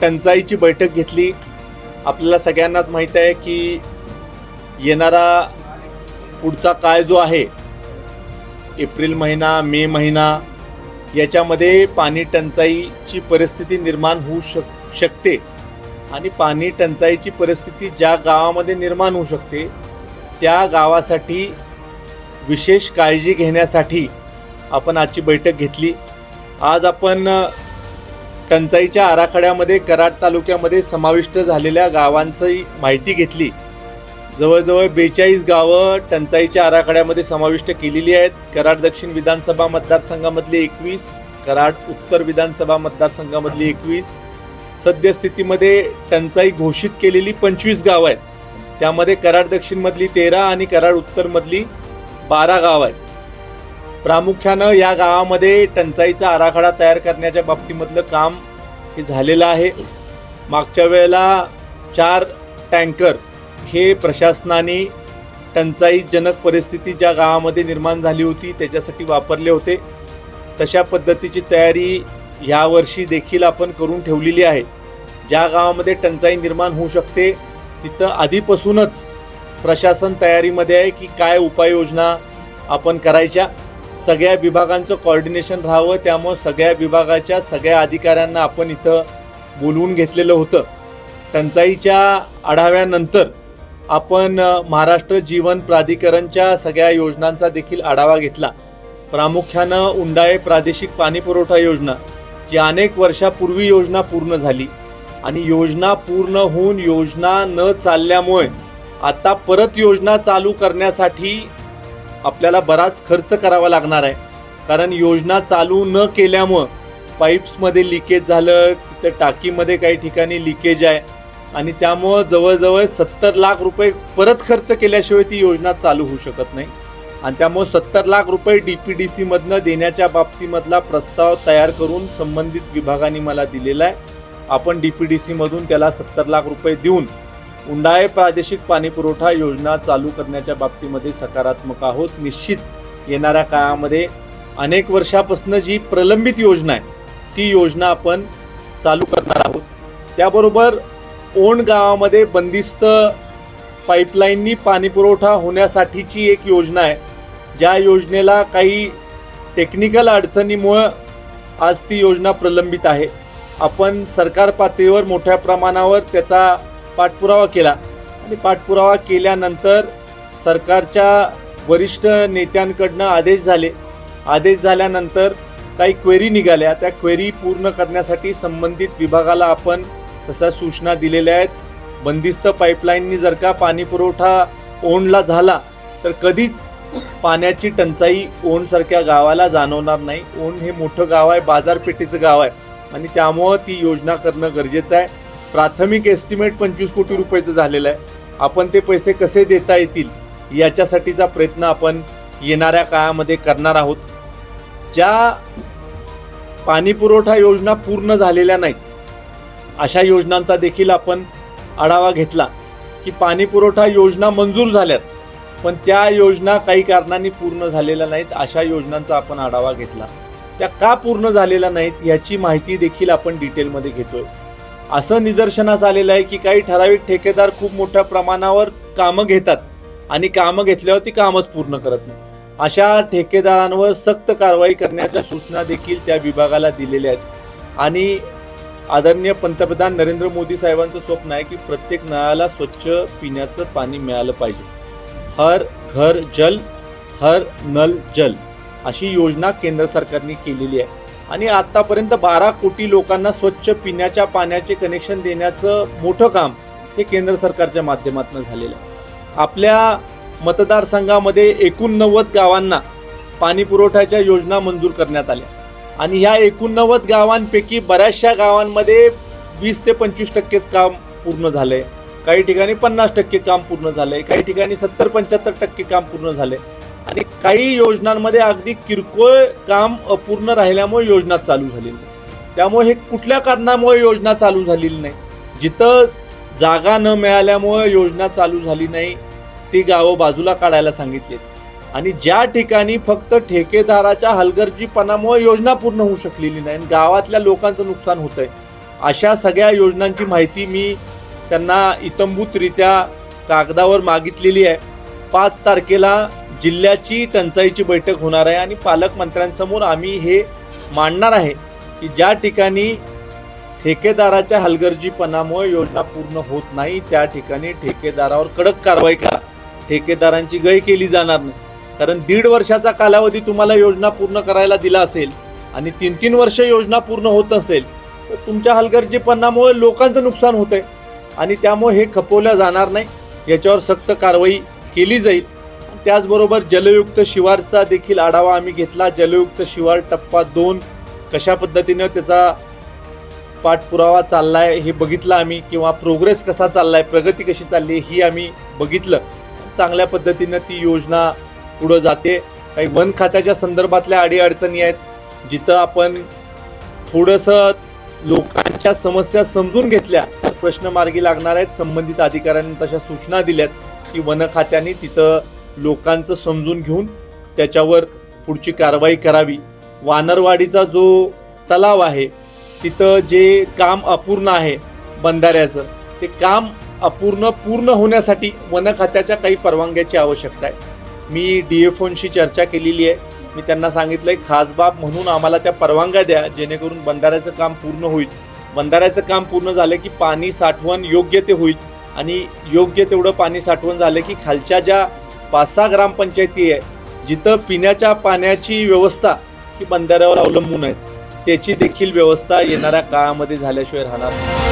टंचाईची बैठक घेतली. आपल्याला सगळ्यांनाच माहीत आहे की येणारा पुढचा काळ जो आहे एप्रिल महिना मे महिना याच्यामध्ये पाणी टंचाईची परिस्थिती निर्माण होऊ शक शकते. आणि पाणी टंचाईची परिस्थिती ज्या गावामध्ये निर्माण होऊ शकते त्या गावासाठी विशेष काळजी घेण्यासाठी आपण आजची बैठक घेतली. आज आपण टंचाईच्या आराखड्यामध्ये कराड तालुक्यामध्ये समाविष्ट झालेल्या गावांची माहिती घेतली. जवळजवळ बेचाळीस गावं टंचाईच्या आराखड्यामध्ये समाविष्ट केलेली आहेत. कराड दक्षिण विधानसभा मतदारसंघामधली एकवीस कराड उत्तर विधानसभा मतदारसंघामधली एकवीस. सद्यस्थितीमध्ये टंचाई घोषित केलेली पंचवीस गावं आहेत. त्यामध्ये कराड दक्षिणमधली तेरा आणि कराड उत्तरमधली बारा गाव आहेत. प्रामुख्यानं या गावामध्ये टंचाईचा आराखडा तयार करण्याच्या बाबतीमधलं काम हे झालेलं आहे. मागच्या वेळेला चार टँकर हे प्रशासनाने टंचाईजनक परिस्थिती ज्या गावामध्ये निर्माण झाली होती त्याच्यासाठी वापरले होते. तशा पद्धतीची तयारी यावर्षी देखील आपण करून ठेवलेली आहे. ज्या गावामध्ये टंचाई निर्माण होऊ शकते तिथं आधीपासूनच प्रशासन तयारीमध्ये आहे की काय उपाययोजना आपण करायच्या. सगळ्या विभागांचं कॉर्डिनेशन राहावं त्यामुळं सगळ्या विभागाच्या सगळ्या अधिकाऱ्यांना आपण इथं बोलवून घेतलेलं होतं. टंचाईच्या आढाव्यानंतर आपण महाराष्ट्र जीवन प्राधिकरणच्या सगळ्या योजनांचा देखील आढावा घेतला. प्रामुख्यानं उंडाळे प्रादेशिक पाणीपुरवठा योजना जी अनेक वर्षापूर्वी योजना पूर्ण झाली. आणि योजना पूर्ण होऊन योजना न चालल्यामुळे आता परत योजना चालू करण्यासाठी आपल्याला बराच खर्च करावा लागणार आहे. कारण योजना चालू न केल्यामुळं पाईप्समध्ये लिकेज झालं तिथं टाकीमध्ये काही ठिकाणी लिकेज आहे. आणि त्यामुळं जवळजवळ सत्तर लाख रुपये परत खर्च केल्याशिवाय ती योजना चालू होऊ शकत नाही. आणि त्यामुळं सत्तर लाख रुपये डी पी डी सीमधनं देण्याच्या बाबतीमधला प्रस्ताव तयार करून संबंधित विभागाने मला दिलेला आहे. आपण डी पी डी सीमधून त्याला सत्तर लाख रुपये देऊन उंडाळे प्रादेशिक पाणी पुरवठा योजना चालू करण्याच्या बाबतीमध्ये सकारात्मक आहोत. निश्चित येणाऱ्या काळामध्ये अनेक वर्षापासून जी प्रलंबित योजना आहे ती योजना आपण चालू करणार आहोत. त्याबरोबर ओंड गावामध्ये बंदिस्त पाईपलाईननी पाणीपुरवठा होण्यासाठीची एक योजना आहे. ज्या योजनेला काही टेक्निकल अडचणीमुळं आज ती योजना प्रलंबित आहे. आपण सरकार पातळीवर मोठ्या प्रमाणावर त्याचा पाठपुरावा केला. आणि पाठपुरावा केल्यानंतर सरकारच्या वरिष्ठ नेत्यांकडनं आदेश झाले. आदेश झाल्यानंतर काही क्वेरी निघाल्या. त्या क्वेरी पूर्ण करण्यासाठी संबंधित विभागाला आपण तशा सूचना दिलेल्या आहेत. बंदिस्त पाईपलाईननी जर का पाणीपुरवठा ओणला ओंडला झाला तर कधीच पाण्याची टंचाई ओणसारख्या गावाला जाणवणार नाही. ओण हे मोठं गाव आहे बाजारपेठेचं गाव आहे. आणि त्यामुळं ती योजना करणं गरजेचं आहे. प्राथमिक एस्टिमेट पंचवीस कोटी रुपयाचं झालेलं आहे. आपण ते पैसे कसे देता येतील याच्यासाठीचा प्रयत्न आपण येणाऱ्या काळामध्ये करणार आहोत. ज्या पाणीपुरवठा योजना पूर्ण झालेल्या नाहीत अशा योजनांचा देखील आपण आढावा घेतला की पाणीपुरवठा योजना मंजूर झाल्यात पण त्या योजना काही कारणांनी पूर्ण झालेल्या नाहीत अशा योजनांचा आपण आढावा घेतला. त्या का पूर्ण झालेल्या नाहीत याची माहिती देखील आपण डिटेलमध्ये घेतोय. असं निदर्शनास आलेलं आहे की काही ठराविक ठेकेदार खूप मोठ्या प्रमाणावर कामं घेतात आणि कामं घेतल्यावर ती कामच पूर्ण करत नाही. अशा ठेकेदारांवर सक्त कारवाई करण्याच्या सूचना देखील त्या विभागाला दिलेल्या आहेत. आणि आदरणीय पंतप्रधान नरेंद्र मोदी साहेबांचं स्वप्न आहे की प्रत्येक नळाला स्वच्छ पिण्याचं पाणी मिळालं पाहिजे. हर घर जल हर नल जल अशी योजना केंद्र सरकारने केलेली आहे. आणि आतापर्यंत बारा कोटी लोकांना स्वच्छ पिण्याच्या पाण्याचे कनेक्शन देण्याचं मोठं काम हे केंद्र सरकारच्या माध्यमातून झालेलं आहे. आपल्या मतदारसंघामध्ये एकोणनव्वद गावांना पाणी पुरवठ्याच्या योजना मंजूर करण्यात आल्या. आणि ह्या एकोणनव्वद गावांपैकी बऱ्याचशा गावांमध्ये वीस ते पंचवीस टक्केच काम पूर्ण झालं आहे काही ठिकाणी पन्नास टक्के काम पूर्ण झालं आहे काही ठिकाणी सत्तर पंच्याहत्तर टक्के काम पूर्ण झालंय. आणि काही योजनांमध्ये अगदी किरकोळ काम अपूर्ण राहिल्यामुळे योजना चालू झालेली नाही. त्यामुळे हे कुठल्या कारणामुळे योजना चालू झालेली नाही? जिथं जागा न मिळाल्यामुळे योजना चालू झाली नाही ती गावं बाजूला काढायला सांगितली आणि ज्या ठिकाणी फक्त ठेकेदाराच्या हलगर्जीपणामुळे योजना पूर्ण होऊ शकलेली नाही आणि गावातल्या लोकांचं नुकसान होतंय अशा सगळ्या योजनांची माहिती मी त्यांना इतंभूतरित्या कागदावर मागितलेली आहे. पाच तारखेला जिल्ह्याची टंचाईची बैठक होणार आहे आणि पालकमंत्र्यांसमोर आम्ही हे मांडणार आहे की ज्या ठिकाणी ठेकेदाराच्या हलगर्जीपणामुळे योजना पूर्ण होत नाही त्या ठिकाणी ठेकेदारावर कडक कारवाई करा. ठेकेदारांची गय केली जाणार नाही. कारण दीड वर्षाचा कालावधी तुम्हाला योजना पूर्ण करायला दिला असेल आणि तीन तीन वर्ष योजना पूर्ण होत असेल तर तुमच्या हलगर्जीपणामुळे लोकांचं नुकसान होतंय. आणि त्यामुळे हे खपवलं जाणार नाही. याच्यावर सक्त कारवाई केली जाईल. त्याचबरोबर जलयुक्त शिवारचा देखील आढावा आम्ही घेतला. जलयुक्त शिवार टप्पा दोन कशा पद्धतीनं त्याचा पाठपुरावा चाललाय हे बघितलं आम्ही किंवा प्रोग्रेस कसा चाललाय प्रगती कशी चालली आहे ही आम्ही बघितलं. चांगल्या पद्धतीनं ती योजना पुढं जाते. काही वन खात्याच्या संदर्भातल्या अडीअडचणी आहेत. जिथं आपण थोडंसं लोकांच्या समस्या समजून घेतल्या तर प्रश्न मार्गी लागणार आहेत. संबंधित अधिकाऱ्यांनी तशा सूचना दिल्यात की वन खात्याने तिथं लोकांचं समजून घेऊन त्याच्यावर पुढची कारवाई करावी. वानरवाडीचा जो तलाव आहे तिथं जे काम अपूर्ण आहे बंधाऱ्याचं ते काम अपूर्ण पूर्ण होण्यासाठी वन खात्याच्या काही परवानग्याची आवश्यकता आहे. मी डी एफ ओनशी चर्चा केलेली आहे. मी त्यांना सांगितलं आहे खास बाब म्हणून आम्हाला त्या परवानग्या द्या जेणेकरून बंधाऱ्याचं काम पूर्ण होईल. बंधाऱ्याचं काम पूर्ण झालं की पाणी साठवण योग्य ते होईल. आणि योग्य तेवढं पाणी साठवण झालं की खालच्या ज्या पाच सहा ग्रामपंचायती आहे. जिथं पिण्याच्या पाण्याची व्यवस्था ही बंधाऱ्यावर अवलंबून आहे. त्याची देखील व्यवस्था येणाऱ्या काळामध्ये झाल्याशिवाय राहणार नाही.